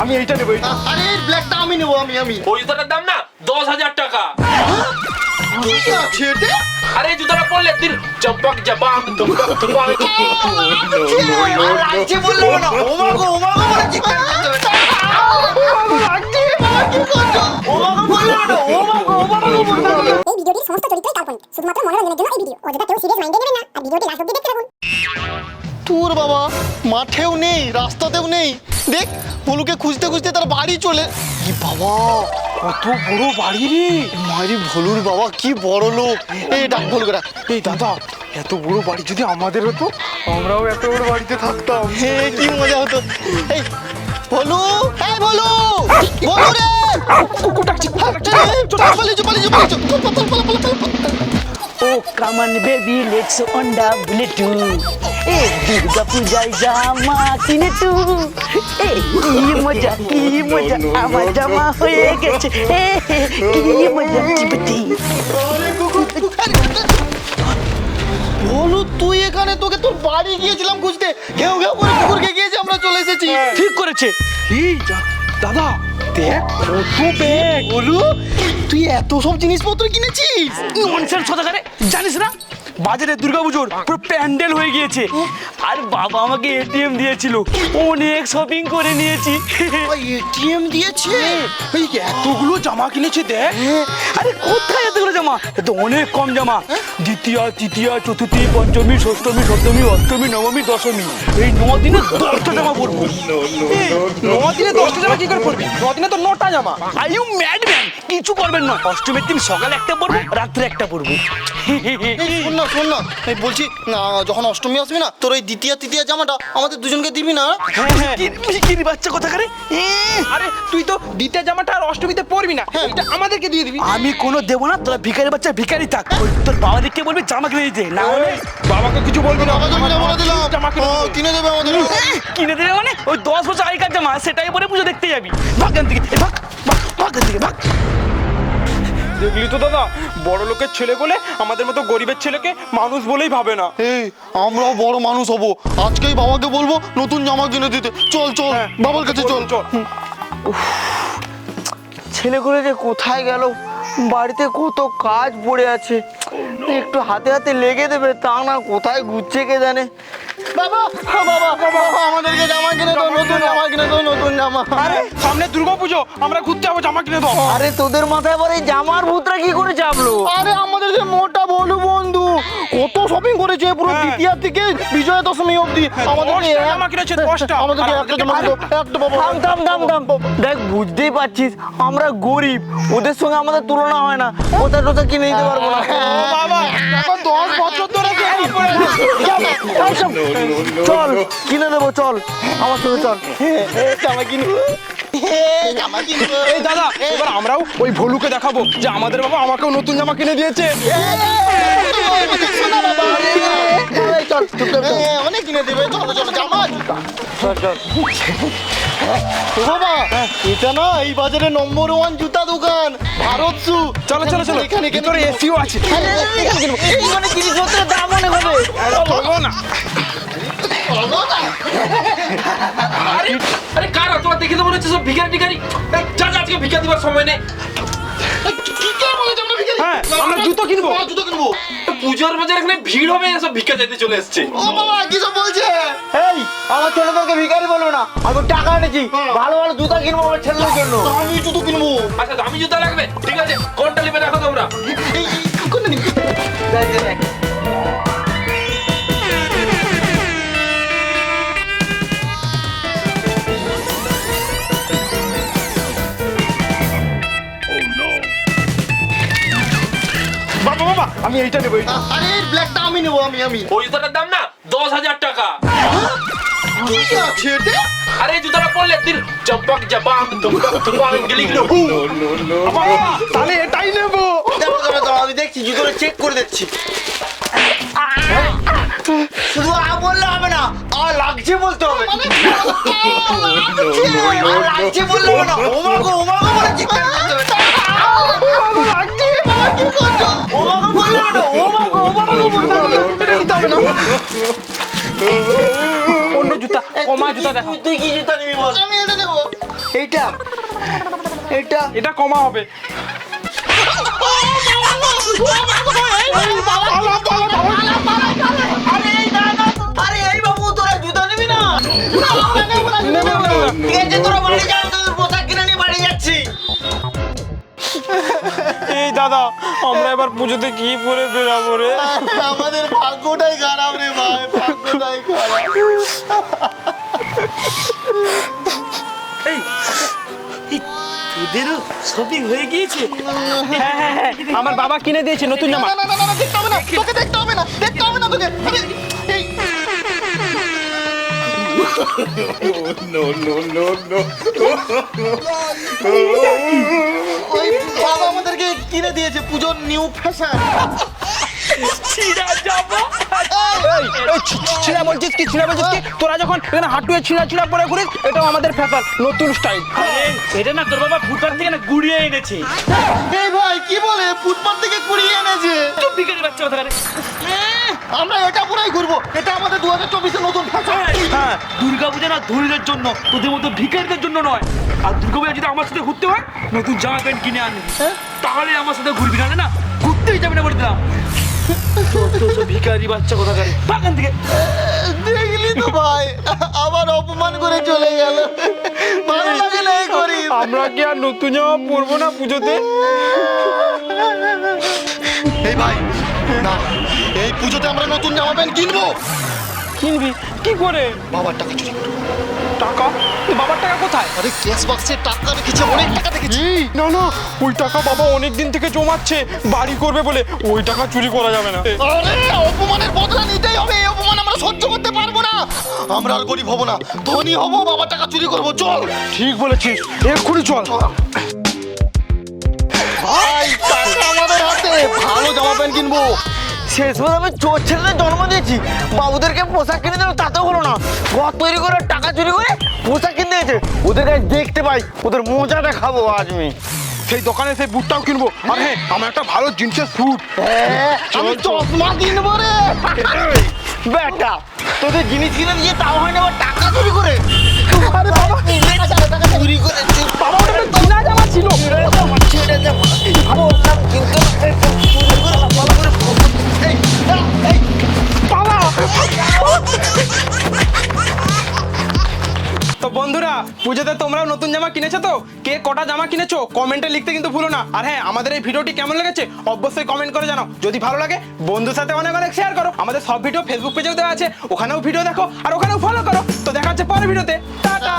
আমি এইটা নেব এইটা আরে ব্ল্যাকটা আমি নেব আমি আমি ওই জুতাটার দাম না দশ হাজার টাকা কি আছে এটা আরে জুতাটা পরলে দিন চম্পক জবাং তুমপক তুমপক লাগছে বললে না ওমাগো ওমাগো বলে চিৎকার করছ লাগছে বাবা কি করছ ওমাগো বললে না ওমাগো ওমাগো বললে এই ভিডিওটির সমস্ত চরিত্রই কাল্পনিক শুধুমাত্র মনোরঞ্জনের জন্য এই ভিডিও অযথা কেউ সিরিয়াস মাইন্ডে নেবেন না আর ভিডিওটি লাস্ট অব্দি দেখতে থাকুন তোর বাবা মাঠেও নেই রাস্তাতেও নেই দেখ ভলুকে খুঁজতে খুঁজতে তার বাড়ি চলে কি বাবা কত বড় বাড়ি রে মারি ভলুর বাবা কি বড় লোক এই ডাক ডাক এই দাদা এত বড় বাড়ি যদি আমাদের হতো আমরাও এত বড় বাড়িতে থাকতাম হে কি মজা হতো এই ভলু এই ভলু ভলু রে কুকুর ডাকছি পালিয়ে পালিয়ে পালিয়ে ও come on baby let's on the bullet two এ দুর্গা পূজায় জামা কিনে তু এ কি মজা কি মজা আমার জামা হয়ে গেছে এ কি মজা চিপটি ভলু তুই এখানে তোকে তোর বাড়ি গিয়েছিলাম খুঁজতে। ঘেউ ঘেউ করে কুকুরকে গিয়েছি আমরা চলে এসেছি। ঠিক করেছে। এই যা- দাদা দেখ কত ব্যাগ তুই এত সব জিনিসপত্র কিনেছিস? জানিস না বাজারে দুর্গাপুজোর পুরো প্যান্ডেল হয়ে গিয়েছে। আর বাবা আমাকে এটিএম দিয়েছিল। অনেক শপিং করে নিয়েছি। এটিএম দিয়েছে? এই এতগুলো জামা কিনেছে দেখ। আরে কোথায় এতগুলো জামা? এ তো অনেক কম জামা। দ্বিতীয় তৃতীয় চতুর্থী পঞ্চমী ষষ্ঠমী সপ্তমী অষ্টমী নবমী দশমী। এই ন দিনে দশটা জামা পরবো। ন দিনে দশটা জামা কি করে পরবি? ন দিনে তো নটা জামা। আই ইউ ম্যাড ম্যান কিছু করবেন না। অষ্টমীর দিন সকালে একটা পরবো রাত্রে একটা পরবো। শোন না শোন না। বলছি না যখন অষ্টমী আসবি না তোর ওই দ্বিতীয় তৃতীয় জামাটা আমাদের দুজনকে দিবি না? হ্যাঁ হ্যাঁ। কি বাচ্চা কথা করে? আরে তুই তো দ্বিতীয় জামাটা আর অষ্টমীতে পরবি না। এটা আমাদেরকে দিয়ে দিবি। আমি কোনো দেবো না তোরা ভিখারি বাচ্চা ভিখারি থাক। ওই তোর বাবা দিকে বলবি? জামা কিনে দিতে না হলে বাবাকে কিছু বলবি না। বাবা তুমি বলে দিলাম। জামা কিনে ও, দেবো। কিনে দেবে আমাদের। কিনে দেবে মানে? ওই দশ বছর আগেকার জামা সেটাই পরে পুজো দেখতে যাবি। ভাগ এখান থেকে এ ভাগ ভাগ ভাগ এখান থেকে ভাগ। দেখলি তো দাদা বড় লোকের ছেলে বলে আমাদের মতো গরিবের ছেলেকে মানুষ বলেই ভাবে না। এই আমরাও বড় মানুষ হব। আজকেই বাবাকে বলব নতুন জামা কিনে দিতে। চল চল হ্যাঁ, বাবার কাছে চল। চল। ছেলেগুলো যে কোথায় গেল? বাড়িতে কত কাজ পড়ে আছে। একটু হাতে হাতে লেগে দেবে, তা না কোথায় ঘুরছে কে জানে। বাবা বাবা বাবা। আমাদেরকে জামা কিনে দাও নতুন জামা কিনে দাও নতুন জামা। আরে সামনে দুর্গাপুজো আমরা ঘুরতে যাব জামা কিনে দাও। আরে তোদের মাথায় আবার এই জামার ভূতরা কি করে চাপলো? আরে আমাদের যে মোটা বলু বন্ধু কত শপিং করেছে পুরো হ্যাঁ। দ্বিতীয় থেকে বিজয়া দশমী অবধি। আমাদেরকে জামা কিনেছে, দশটা। আমাদেরকে একটা জামা দাও, একটা বাবা। থাম থাম থাম থাম। দেখ বুঝতেই পারছিস আমরা গরিব ওদের সঙ্গে আমাদের তুলনা হয় না। ওদের কিনে দিতে পারব না? বাবা এখন দশ বছর চল কিনে দেবো চল। আমার সঙ্গে চল। জামা কিনবো। এই দাদা এবার আমরাও ওই ভলুকে দেখাবো যে আমাদের বাবা আমাকেও নতুন জামা কিনে দিয়েছে। অনেক কিনে দেবে চলো চলো জামা জুতা চল চল। ও বাবা এটা না এই বাজারে নম্বর ওয়ান জুতা দোকান ভারত শু চলো চলো চলো এখানে এখানে ভিতরে এসিও আছে। এইখানে জিনিসপত্রের দাম অনেক হবে না। আরে আরে কারা? তোমার দেখে তো মনে হচ্ছে সব ভিখারি টিখারি যা যা আজকে ভিক্ষা দিবার সময় নেই। হ্যাঁ, আমরা জুতো কিনবো। হ্যাঁ, জুতো কিনবো। পুজোর বাজার এখানে ভিড় হবে সব ভিক্ষা চাইতে চলে এসছে। ও বাবা কি সব বলছে? এই আমার ছেলেদেরকে ভিখারি বলব না। আমি টাকা এনেছি। ভালো ভালো জুতা কিনবো আমার ছেলেদের জন্য। আমি জুতো কিনবো। আচ্ছা দামি জুতা লাগবে? ঠিক আমি এইটা নেব এইটা। আরে ব্ল্যাকটা আমি নেব আমি আমি। ওই জুতাটার দাম না দশ হাজার টাকা। কি আছে এটা? আরে এই জুতাটা পরলে দিন গিলি গিলি হু বাবা তাহলে এটাই নেব। দাঁড়াও, আমি দেখছি জুতোটা চেক করে দেখছি। শুধু আ বললে হবে না আ লাগছে বলতে হবে। লাগছে বললে হবে না। ওমাগো ওমাগো বলে চিৎকার করতে হবে। অন্য জুতা কমা জুতা দেখো। তুই- কি জুতা নিবি বল? আমি এটা নেব এইটা। এটা এটা কমা হবে। আরে এই বাবু তোরা জুতা নিবি না? নেবে না, নেবে না। ঠিক আছে তোরা বাড়ি যা এই দাদা আমরা এবার পুজোতে কি পরে বেরাবো রে? আমাদের ভাগ্যটাই খারাপ রে ভাই ভাগ্যটাই খারাপ। তোদেরও শপিং হয়ে গিয়েছে? হ্যাঁ হ্যাঁ হ্যাঁ আমার বাবা কিনে দিয়েছে নতুন জামা। না না না না, না দেখতে হবে না তোকে দেখতে হবে না দেখতে হবে না তোকে। আরে, এই ওই বাবা আমাদেরকে কিনে দিয়েছে পুজোর নিউ ফ্যাশন ছিঁড়া বলছিস কি? ছিঁড়া বলছিস কি? তোরা যখন এখানে হাঁটুয়ে ছিঁড়া ছিঁড়া পরে ঘুরিস এটাও আমাদের ফ্যাশন নতুন স্টাইল এটা না তোর বাবা ফুটপাথ থেকে না গুড়িয়ে এনেছে। এই ভাই কি বলে? ফুটপাথ থেকে কুড়িয়ে এনেছে। চুপ বিকেলে বাচ্চা কথা আমরা এটা পুরাই ঘুরবো। এটা আমাদের দু হাজার চব্বিশের নতুন ফ্যাশন। হ্যাঁ দুর্গা পূজা না ধনীদের জন্য তোদের মতো ভিখারিদের জন্য নয়। আর দুর্গা পূজা যদি আমার সাথে ঘুরতে হয় নতুন জামা প্যান্ট কিনে আনবি। তাহলে আমার সাথে ঘুরবি না না ঘুরতেই যাবে না বলে দিলাম। ভিখারি বাচ্চা কথা করে বাগান থেকে। দেখলি তো ভাই আবার অপমান করে চলে গেল। ভালো লাগে না এই করি আমরা কি আর নতুন জামা পরবো না পুজোতে? এই ভাই না এই পুজোতে আমরা নতুন জামা প্যান্ট কিনবো। কিনবি? কি করে? বাবার টাকা চুরি করে। টাকা? তো বাবার টাকা কোথায়? আরে ক্যাশ বক্সে টাকা রেখেছে অনেক টাকা দেখেছি না না ওই টাকা বাবা অনেক দিন থেকে জমাচ্ছে বাড়ি করবে বলে ওই টাকা চুরি করা যাবে না। আরে অপমানের বদলা নিতেই হবে এই অপমান আমরা সহ্য করতে পারব না। আমরা আর গরিব হব না ধনী হব বাবার টাকা চুরি করব চল। ঠিক বলেছিস এক্ষুনি চল। টাকা আমাদের হাতে। ভালো জামা প্যান্ট কিনবো। শেষ আমি চোর ছেলেদের জন্ম দিয়েছি। বাবুদেরকে পোশাক কিনে দিল তাতেও হলো না। ঘর তৈরি করে টাকা চুরি করে পোশাক কিনে দিয়েছে। ওদের কাছে দেখতে পাই ওদের মজা দেখাবো আজ আমি। সেই দোকানে সেই বুটটাও কিনবো। আর হ্যাঁ। আমার একটা ভালো জিন্সের স্যুট। হ্যাঁ, আমি চশমা কিনবো রে। বেটা তোদের জিনিস কিনে দিয়ে তাও হয় না আবার টাকা চুরি করে। জামা ছিল। তো বন্ধুরা, পুজোতে তোমরাও নতুন জামা কিনেছো তো? কে কটা জামা কিনেছো? কমেন্টে লিখতে কিন্তু ভুলো না। আর হ্যাঁ আমাদের এই ভিডিওটি কেমন লেগেছে, অবশ্যই কমেন্ট করে জানাও। যদি ভালো লাগে, বন্ধুর সাথে অনেক অনেক শেয়ার করো। আমাদের সব ভিডিও ফেসবুক পেজেও দেওয়া আছে। ওখানেও ভিডিও দেখো, আর ওখানেও ফলো করো। হচ্ছে পরের ভিডিওতে। টাটা!